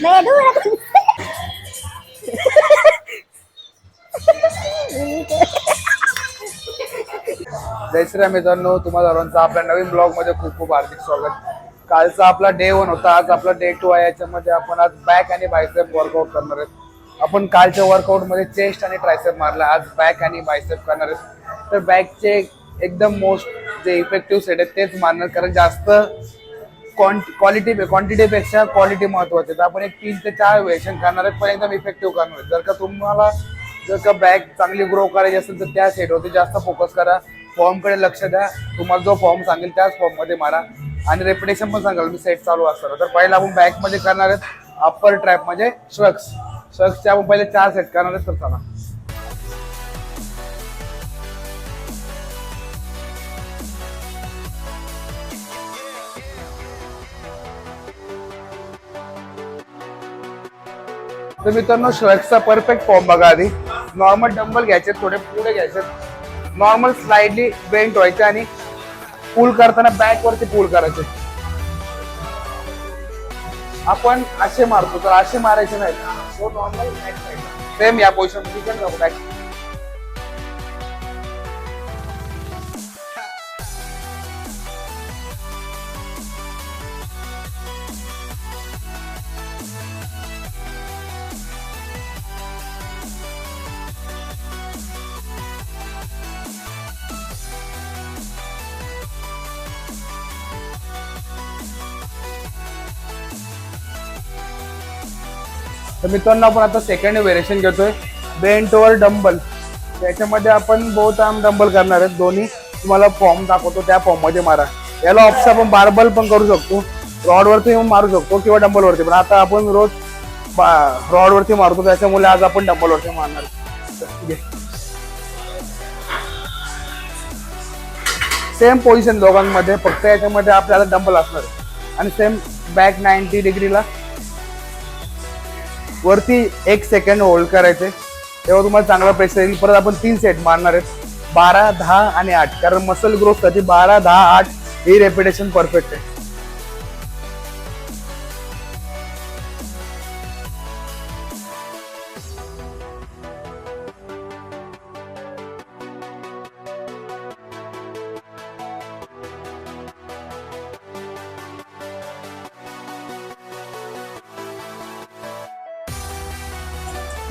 जय श्रीराम मित्रांनो तुम्हाला सर्वांचा आपल्या नवीन ब्लॉगमध्ये खूप खूप हार्दिक स्वागत. कालचा आपला डे वन होता आज आपला डे टू आहे. याच्यामध्ये आपण आज बॅक आणि बायसेप वर्कआउट करणार आहेत. आपण कालच्या वर्कआउटमध्ये चेस्ट आणि ट्रायसेप मारला आज बॅक आणि बायसेप करणार आहेत. तर बॅकचे एकदम मोस्ट जे इफेक्टिव्ह सेट आहेत तेच मारणार कारण जास्त क्वालिटी क्वांटिटीपेक्षा क्वालिटी महत्वाची आहे तर आपण एक तीन ते चार वेशन करणार आहेत पण एकदम इफेक्टिव्ह करणार आहेत. जर का तुम्हाला जर का बॅग चांगली ग्रो करायची असेल तर त्या सेटवरती जास्त फोकस करा. फॉर्मकडे लक्ष द्या. तुम्हाला जो फॉर्म सांगेल त्याच फॉर्ममध्ये मारा. आणि रेप्युटेशन पण सांगाल मी सेट चालू असताना. तर पहिला आपण बॅकमध्ये करणार आहेत. अप्पर ट्रॅप म्हणजे श्रक्स श्रक्सचे आपण पहिले चार सेट करणार आहेत तर चला. तर मित्रांनो श्रक्सचा परफेक्ट फॉर्म बघा आधी. नॉर्मल डंबल घ्यायचे थोडे पुढे घ्यायचे. नॉर्मल स्लाइडली बेंट व्हायचे आणि पूल करताना बॅक वरती पूल करायचे. आपण असे मारतो तर असे मारायचे नाही नॉर्मल सेम या पोझिशन तर मित्रांनो आपण आता सेकंड व्हेरिएशन घेतोय. बेंट ओवर डंबल त्याच्यामध्ये आपण बहुत आम डंबल करणार आहेत. दोन्ही तुम्हाला फॉर्म दाखवतो. त्या फॉर्ममध्ये मारा. याला ऑप्शन आपण बार्बल पण करू शकतो. रॉडवरती येऊन मारू शकतो किंवा डंबल वरती. पण आता आपण रोज रॉड वरती मारतो. त्याच्यामुळे आज आपण डंबल वरती मारणार सेम पोझिशन दोघांमध्ये. फक्त याच्यामध्ये आपल्याला डंबल असणार आणि सेम बॅक नाईन्टी डिग्रीला वरती एक सेकंड होल्ड करायचे. तेव्हा तुम्हाला चांगला प्रेशर येईल. परत आपण तीन सेट मारणार आहेत. बारा दहा आणि आठ. कारण मसल ग्रोथसाठी बारा दहा आठ ही रेपिटेशन परफेक्ट आहे.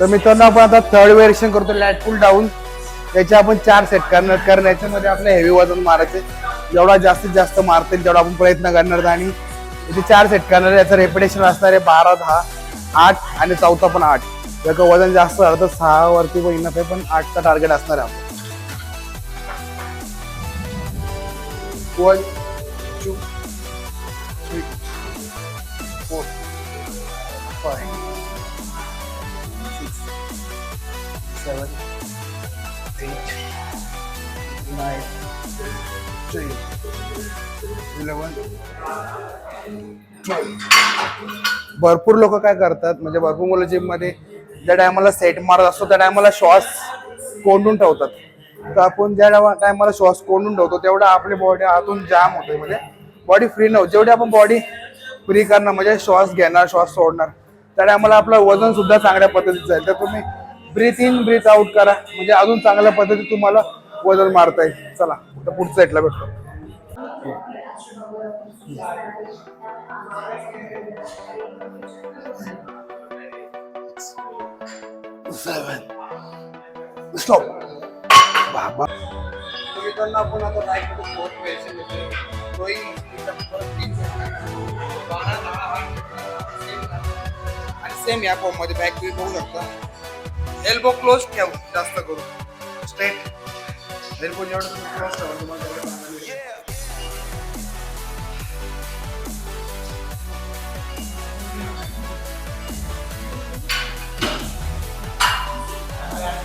तर मित्रांनो आपण आता थर्ड व्हेरिएशन करतो लॅट पुल डाऊन त्याचे आपण चार सेट करणार कारण याच्यामध्ये आपलं हेवी वजन मारायचे. जेवढा जास्तीत जास्त मारतील तेवढा आपण प्रयत्न करणार आणि इथे चार सेट करणार याचं रेपिटेशन असणार आहे बारा दहा आठ आणि चौथा पण आठ. जर का वजन जास्त झालं तर सहा वरती पण इनफ आहे पण आठचा टार्गेट असणार आहे आपण one two three four five seven, eight, nine, ten, eleven, twelve. भरपूर लोक काय करतात म्हणजे भरपूर मुलं जिममध्ये ज्या टायमाला सेट मारत असतो त्या टायमाला श्वास कोंडून ठेवतात. तर आपण ज्या टायमाला श्वास कोंडून ठेवतो तेवढा आपली बॉडी आतून जाम होते म्हणजे बॉडी फ्री नव्हती जेवढी आपण बॉडी फ्री करणार म्हणजे श्वास घेणार श्वास सोडणार त्या टायमाला आपलं वजन सुद्धा चांगल्या पद्धतीचं आहे तर तुम्ही ब्रीथ इन ब्रीथ आउट करा. म्हणजे अजून चांगल्या पद्धतीत तुम्हाला वजन मारता येईल चला आता पुढच्या साईडला भेटतो स्टॉप बाबा. मित्रांनो आपण आता फोर्थ तोही आणि सेम या फॉर्ममध्ये बॅक तुम्ही बघू शकता. एल्बो क्लोज ठेव जास्त करून स्ट्रेट एल्बो जेवढं तुम्ही क्लोज ठेवा तुम्हाला तेवढं चांगलं मिळेल.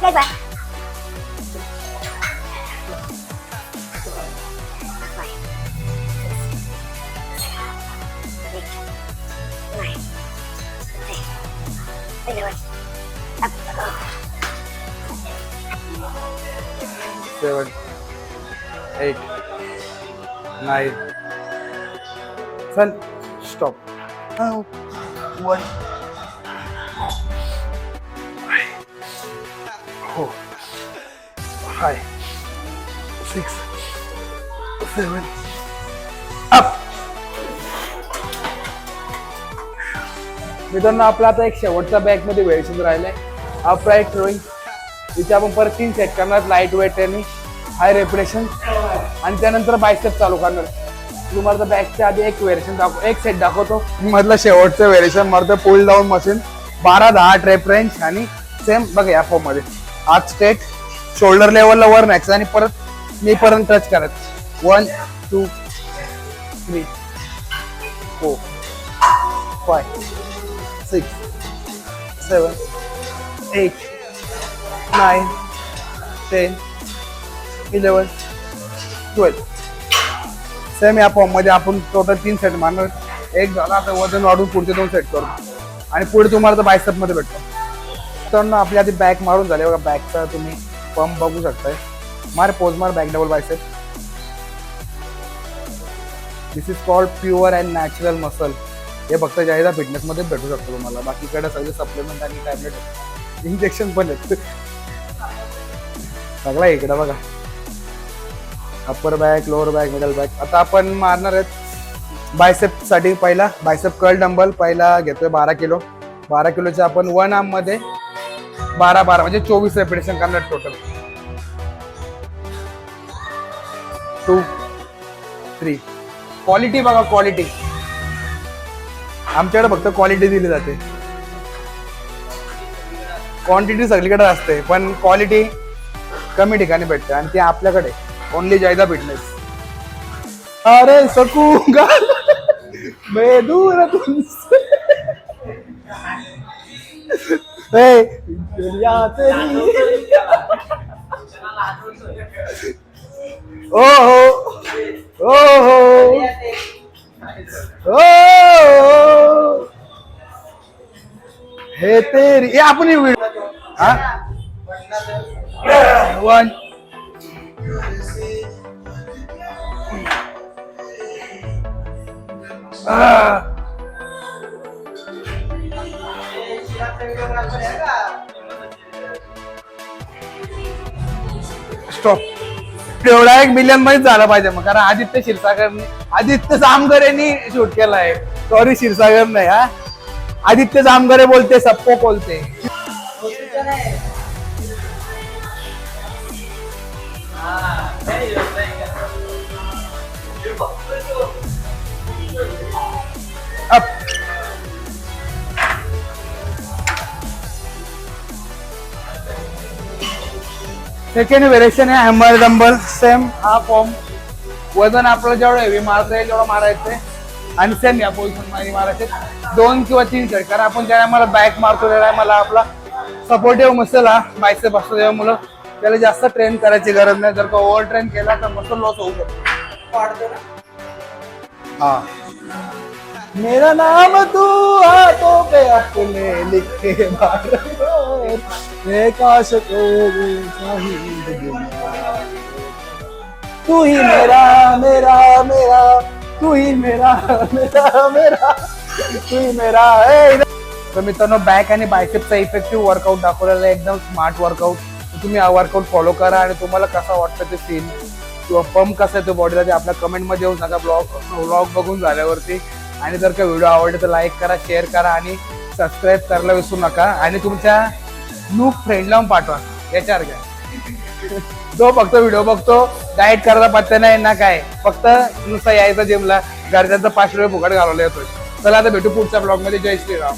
Đây bạn. seven, seven eight nine चल स्टॉप वन हो हाय सिक्स सेवन अप मित्रांनो आपला आता एक शेवटचा बॅगमध्ये वेळ राहिला आहे अप राईट रोईंग तिथे आपण परत तीन सेट करणार. लाइट वेट आणि हाय रेप्युटेशन आणि त्यानंतर बायसेप चालू करणार. तुम्हाला बॅकच्या आधी एक व्हेरिएशन दाखव एक सेट दाखवतो. मधलं शेवटचं व्हेरिएशन मरतं पुल डाऊन मशीन बारा दहा ट्रेप रेंज आणि सेम बघा या फॉर्ममध्ये. आज स्टेट शोल्डर लेवलला वर मॅक्स आणि परत मी पर्यंत टच करत. One two three four five six seven eight nine ten eleven twelve same या फॉर्ममध्ये आपण टोटल तीन सेट मारणार एक झाला आता वजन वाढून पुढचे दोन सेट करू आणि पुढे तुम्हाला तर बायसेपमध्ये भेटतो तर आपली आधी बॅक मारून झाले बघा बॅकचा तुम्ही पंप बघू शकताय मार पोज मार back double bicep this is called pure and natural muscle हे फक्त जाहिदा फिटनेसमध्ये भेटू शकतो तुम्हाला बाकीकडे सगळे सप्लिमेंट आणि टॅबलेट इंजेक्शन पण आहेत सगळा इकडं बघा. Upper back lower back middle back आता आपण मारणार आहेत बायसेपसाठी पहिला. बायसेप कर्ल डंबल पहिला घेतोय बारा किलो. बारा किलोचे आपण वन आर्ममध्ये बारा बारा म्हणजे चोवीस रेपिटेशन करणार टोटल टू थ्री क्वालिटी बघा क्वालिटी आमच्याकडे फक्त क्वालिटी दिली जाते. क्वांटिटी सगळीकडे असते पण क्वालिटी कमी ठिकाणी भेटते आणि ते आपल्याकडे ओनली जायदा फिटनेस अरे सकूंगा मैं दूर तुमसे. ओ हो ओ हो ओ हे तेरी हे आपण हा? Eh, one. वन स्टॉप एवढा एक मिलियनमध्ये झाला पाहिजे मग कारण आदित्य क्षीरसागरने आदित्य जामगर यांनी शूट केला आहे सॉरी क्षीरसागर नाही हा. आदित्य जामगरे बोलते सप्पो बोलते. अप सेकंड व्हेरिएशन आहे हॅमर डंबल सेम हा फॉर्म वजन आपलं जेवढं हेवी मारता येईल तेवढं मारायचंय आणि सेम या पोझिशन मारायचे दोन किंवा तीन सेट कारण आपण ज्या मला बॅक मारतो त्या मला आपला सपोर्टिव्ह मसल हा बायसेप असतो त्यामुळं त्याला जास्त ट्रेन करायची गरज नाही. जर का ओव्हर ट्रेन केला तर मसल लॉस होऊ शकतो. हा. मेरा नाम तू हाथों पे अपने लिखे मैं काश को तू ही मेरा मेरा मेरा तू ही मेरा मेरा मेरा तू ही मेरा तर मित्रांनो बॅक आणि बायसेपचा इफेक्टिव्ह वर्कआउट दाखवलेला एकदम स्मार्ट वर्कआउट तुम्ही हा वर्कआउट फॉलो करा आणि तुम्हाला कसा वाटतं ते सीन किंवा पंप कसा आहे तो बॉडीला ते आपल्या कमेंटमध्ये येऊन सांगा. ब्लॉग ब्लॉग बघून झाल्यावरती. आणि जर का व्हिडिओ आवडले तर लाईक करा शेअर करा आणि सबस्क्राईब करायला विसरू नका. आणि तुमच्या न्यू फ्रेंडला पाठवा. याच्यावर घ्या. जो फक्त व्हिडिओ बघतो डाएट करायला पत्ता नाही ना काय. फक्त नुसतं यायचं जिमला घरच्यांचा पाचशे रुपये फुकट घालवला येतो चला आता भेटू पुढच्या ब्लॉगमध्ये जय श्रीराम.